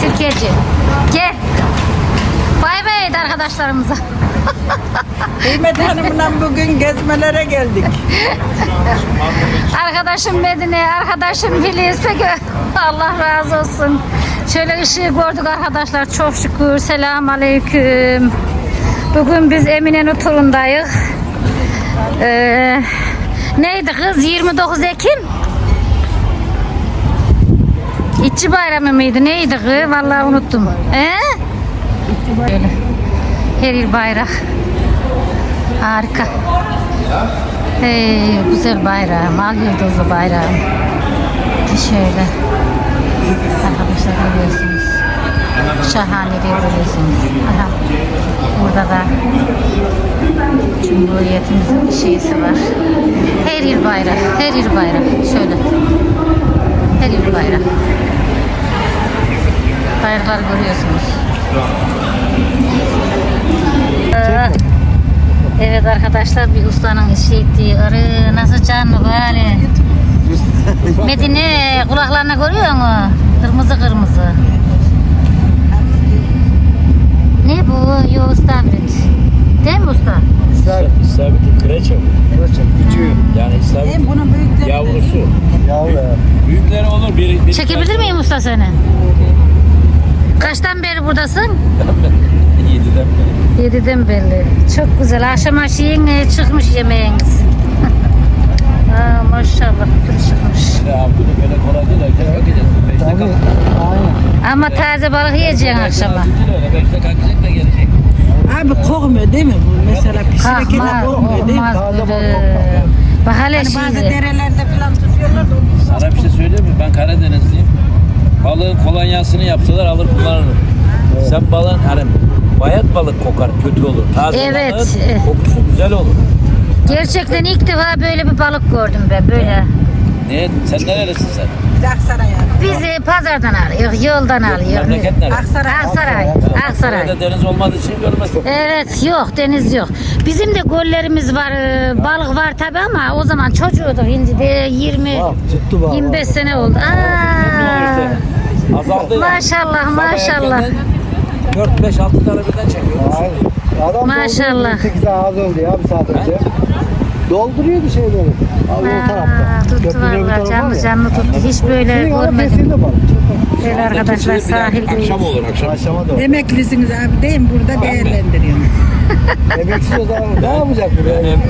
Sirkeci. Gel. Bay bay et arkadaşlarımıza. Kıymet Hanım'la bugün gezmelere geldik. Arkadaşım Medine, arkadaşım Filiz. Peki Allah razı olsun. Şöyle ışığı gördük arkadaşlar. Çok şükür. Selam aleyküm. Bugün biz Emine'nin turundayız. Ee, neydi kız? 29 Ekim. İççi bayramı mıydı? Neydi kız? Vallahi unuttum. Böyle. Her yıl bayrak. Harika. Hey, güzel bayrağım. Al yıldızlı bayrağım. Şöyle. Arkadaşlar görüyorsunuz. Şahane görüyorsunuz. Aha. Burada da Cumhuriyetimizin şeysi var. Her yıl bayrak. Her yıl bayrak. Şöyle. Her yıl bayrak. Bayraklar görüyorsunuz. Ee, Evet arkadaşlar bir ustanın işi ettiği arı nasıl canlı böyle. Medine kulaklarını görüyor musun? Kırmızı kırmızı. Ne bu? Yo istavrit. Değil mi usta? İster, İstavitin kreçe mi? Kıraçam, küçüğü. Yani istavit Hem bunun büyükleri yavrusu. Yavru ya. Büyükleri olur. Bir, bir Çekebilir miyim usta seni? Kaçtan beri buradasın? Yediden beri. Yediden belli. Çok güzel. Akşam aşıyın e, çıkmış yemeğiniz. Aa, maşallah. Çıkmış. Böyle kolay değil. Erken. Beşte. Aynen. Ama taze balık yiyeceksin akşama. Öyle. Beşte kalkacak da gelecek. Abi kokmuyor değil mi bu? Mesela pişirirken kokmuyor değil mi? Taze balık. Bak hele Hani bazı derelerde falan tutuyorlar da Sana bir şey söyleyeyim mi? Ben Karadenizliyim. Balığın kolonyasını yapsalar alır kullanırım. Sen balığın hani bayat balık kokar kötü olur. Taze Evet, balığın evet. kokusu güzel olur. Gerçekten ilk defa böyle bir balık gördüm ben böyle. Ne? Sen nerelisin sen? biz Aksaray yani. Biz e, pazardan alıyoruz, yoldan alıyoruz. Memleket neresi? Aksaray. Aksaray, Aksaray. Burada deniz olmadığı için görmedim. Evet yok deniz yok. Bizim de gollerimiz var, e, balık var tabi ama o zaman çocuğuduk şimdi de 20 Bak, tuttu bak. 25 sene oldu. Aa, Azaldı yani. maşallah maşallah. erkenden 4 5 6 tane birden çekiyor. Aynen. Adam Maşallah. 8 az önce ya bir saat önce. Dolduruyordu şeyleri. Abi o tarafta. Tuttu valla canlı canlı tuttu. Hiç böyle ara görmedim. Böyle arkadaşlar sahildeyiz. Akşam olur akşam. Aşama doğru. Emeklisiniz abi değil mi? Burada değerlendiriyorsunuz. Emeksiz o zaman ne yapacak bu? Ben, em,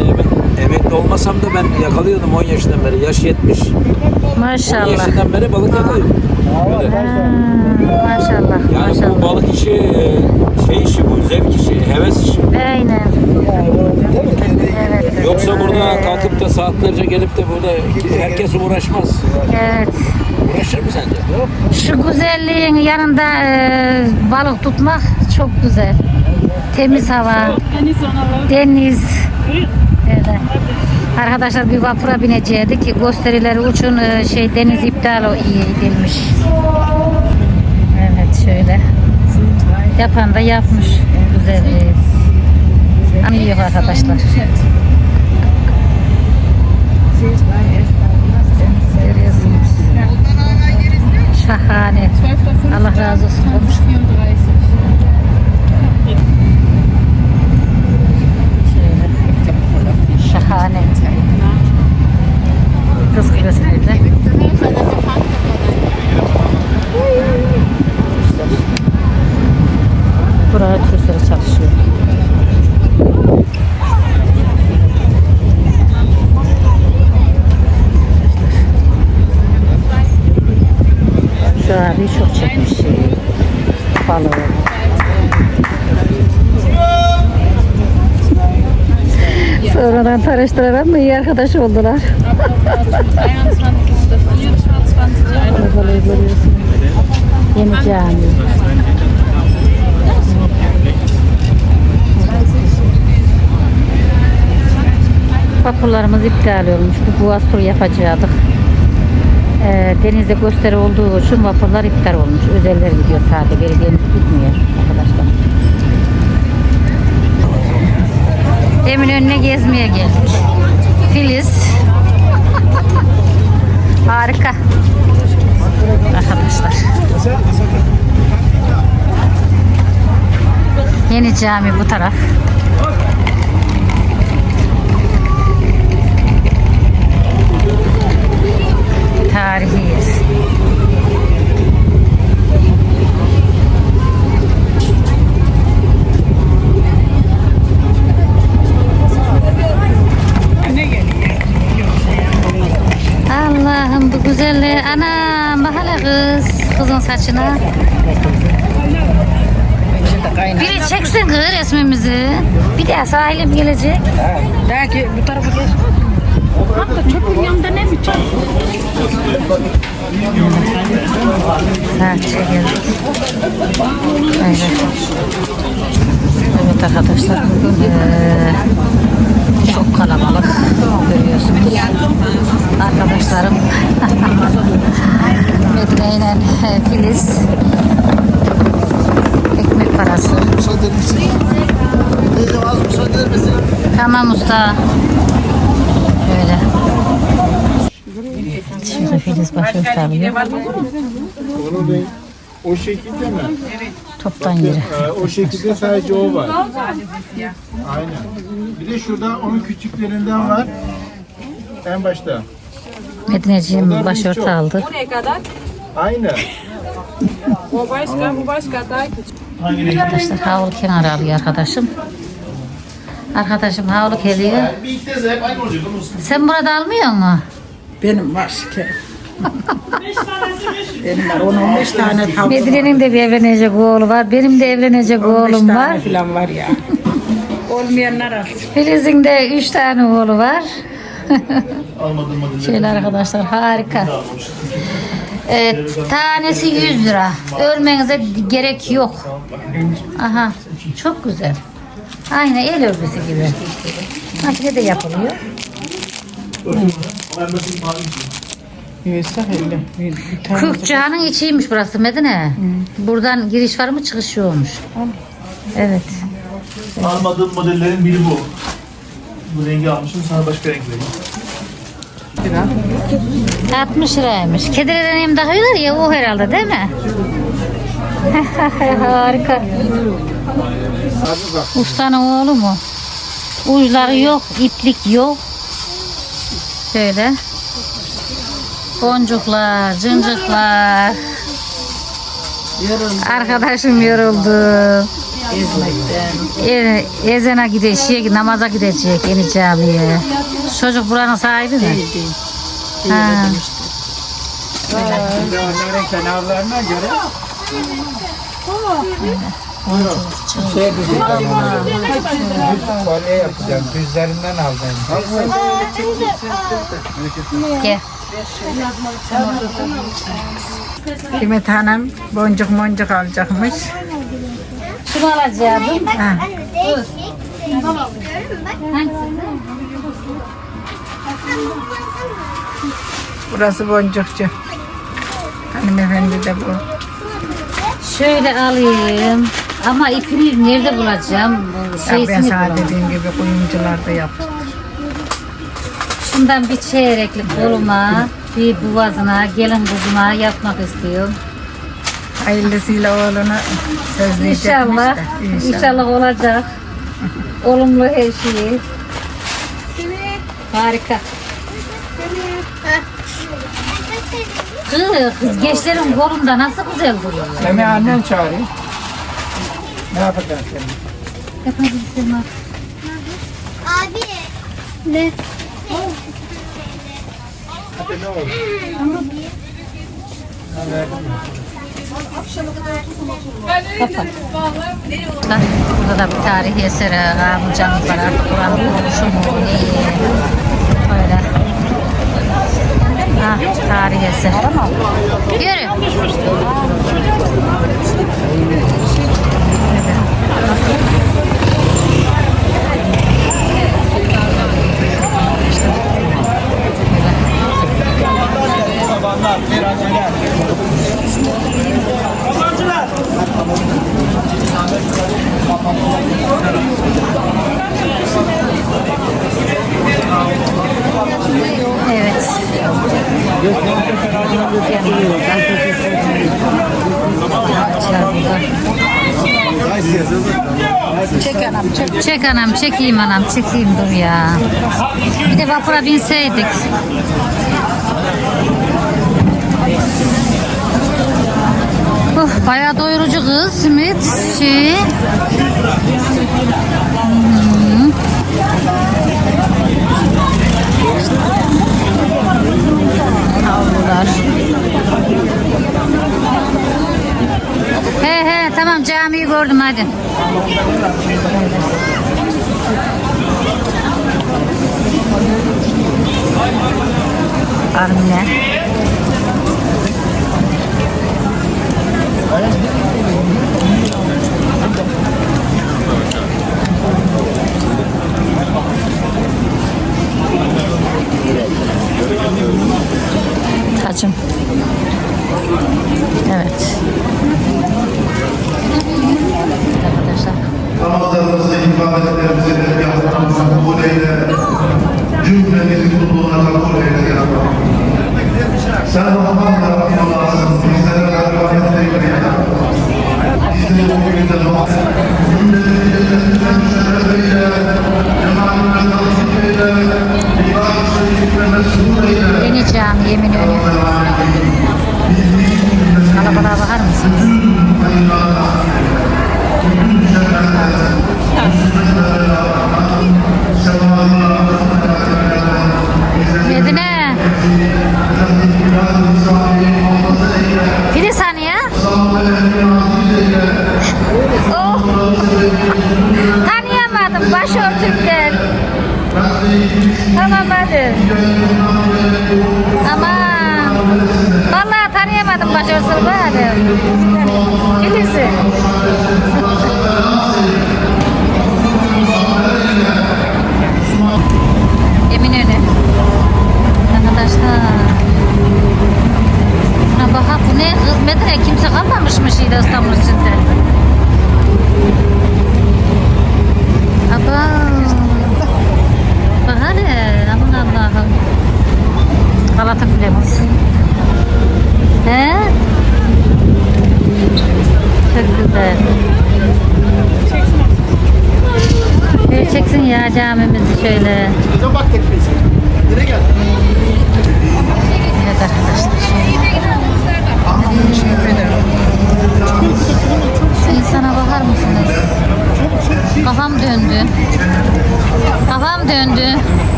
ben emek, emekli olmasam da ben yakalıyordum 10 yaşından beri. Yaş 70. 10 Maşallah. yaşından beri balık yakalıyorum. Böyle. maşallah Yani bu maşallah. balık işi, e, şey işi bu, zevk işi, heves işi. Aynen. Bu-. Evet. Yoksa burada kalkıp da saatlerce gelip de burada herkes uğraşmaz. Evet. Uğraşır mı sence? Şu güzelliğin yanında e, balık tutmak çok güzel. Temiz hava, deniz. Evet. Arkadaşlar bir vapura binecektik ki gösterileri uçun e, şey deniz iptal o- edilmiş. Evet şöyle. Yapan da yapmış. Güzel. Anlıyor arkadaşlar. Görüyorsunuz. Şahane. Allah razı olsun. Şöyle. Şahane. Kız kulesi nerede? Buraya turistleri çalışıyor. Şu abi çok çekmiş balığı. Tanıştırarak mı iyi arkadaş oldular? 23. 24. Balığı balığı görüyorsunuz. Yeni cami. Vapurlarımız iptal olmuş. Bir boğaz turu yapacaktık. Ee, denizde gösteri olduğu için vapurlar iptal olmuş. Özeller gidiyor sadece. Belediyemiz Eminönü'ne gezmeye geldik. Filiz. Harika. Arkadaşlar. Yeni cami bu taraf. Tarihi yer. Güzelliğe. Anam bak hele kız. Kızın saçına. Biri çeksin kız resmimizi. Bir daha sahilim gelecek. Belki bu tarafa geç. Hatta çöpün yanında ne biçim? Saat çekelim. Evet. Evet arkadaşlar bugün eee, çok kalabalık görüyorsunuz. Arkadaşlarım Medine ile Filiz ekmek parası. Tamam usta. Böyle. Şimdi Filiz. Onu ben o şekilde mi? Toptan yeri. Ee, o şekilde sadece o var. Aynen. Bir de şurada onun küçüklerinden var. En başta. Medineciğim başörtü aldı. Aynen. Arkadaşlar havlu kenara alıyor arkadaşım. Arkadaşım havlu geliyor. Sen burada almıyor mu? Benim var ki. Benim var 10-15 tane tavuk. Medine'nin de bir evlenecek oğlu var. Benim de evlenecek 15 oğlum tane var. falan var ya. Olmayanlar az. Filiz'in de üç tane oğlu var. Şöyle arkadaşlar harika. Ee, tanesi 100 lira. Ölmenize gerek yok. Aha çok güzel. Aynı el örgüsü gibi. Makine de yapılıyor. Yoksa öyle. Bir, bir tane. Kırkçıhanın içiymiş burası Medine. Buradan giriş var mı çıkış yokmuş. Evet. Almadığım modellerin biri bu. Bu rengi almışım sana başka renk vereyim. 60 liraymış. Kedilerden yem takıyorlar ya o herhalde değil mi? Harika. Ustanın oğlu mu? Uçları yok, iplik yok. Şöyle. Boncuklar, cıncıklar. Arkadaşım yoruldu. E, ezana gidecek, namaza gidecek yeni camiye. Çocuk buranın sahibi mi? Ha. Onların kenarlarına göre şey. Düzlerinden aldım. Gel. Kıymet Hanım boncuk boncuk alacakmış. Şunu alacaktım. Ha. Burası boncukçu. Hanımefendi de bu. Şöyle alayım. Ama ipini nerede bulacağım? Bu Ya ben Şeysini sana bulamam. dediğim gibi kuyumcular da Şundan bir çeyreklik koluma, bir boğazına, gelin kızına yapmak istiyorum. Hayırlısıyla oğlunu sözleyecekmiş İnşallah, de. inşallah olacak. Olumlu her şey. Harika. Kız, kız gençlerin kolunda nasıl güzel duruyor. Seni annen çağırıyor. Ne yapacaksın sen? Yapabilirsin bak. Abi. Ne? Bak burada da bir tarihi eser amcam var artık Kur'an oluşu mu ne böyle. Ah tarihi eser. Yürü. Arkadaşlar burada Çek anam çek. Çek anam çekeyim anam çekeyim dur ya. Bir de vapura binseydik. Bayağı doyurucu kız simit şey. Hmm. Havlular. He he tamam camiyi gördüm hadi. Armine. Gemini Universe. Kalau kalau harus.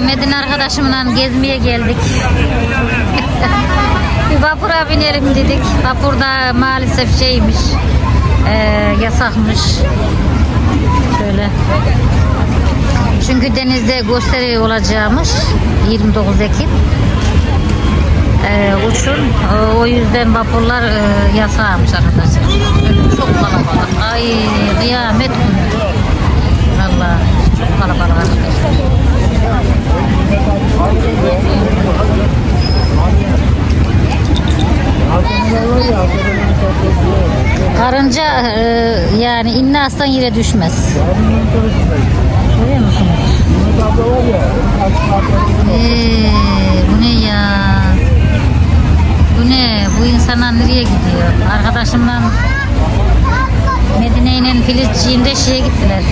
Medine arkadaşımla gezmeye geldik. Bir vapura binelim dedik. Vapurda maalesef şeymiş, eee, yasakmış. Şöyle. Çünkü denizde gösteri olacakmış 29 Ekim. Eee uçun. O- O yüzden vapurlar eee yasakmış arkadaşlar. Çok kalabalık. Ay kıyamet günü. Vallahi çok kalabalık arkadaşlar. Karınca e, yani inne aslan yere düşmez. Ee, bu ne ya? Bu ne? Bu insanlar nereye gidiyor? Arkadaşımla Medine'nin Filizciğinde şeye gittiler.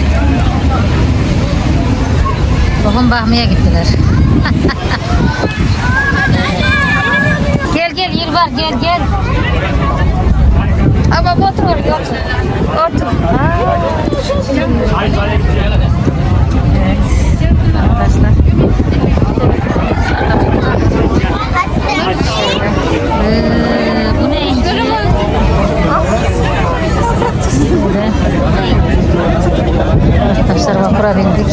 Tohum bakmaya gittiler. Gel gel yer var gel gel. Ama otur. Otur. Evet. Arkadaşlar. Ee, bu ne. Arkadaşlar vapura bindik.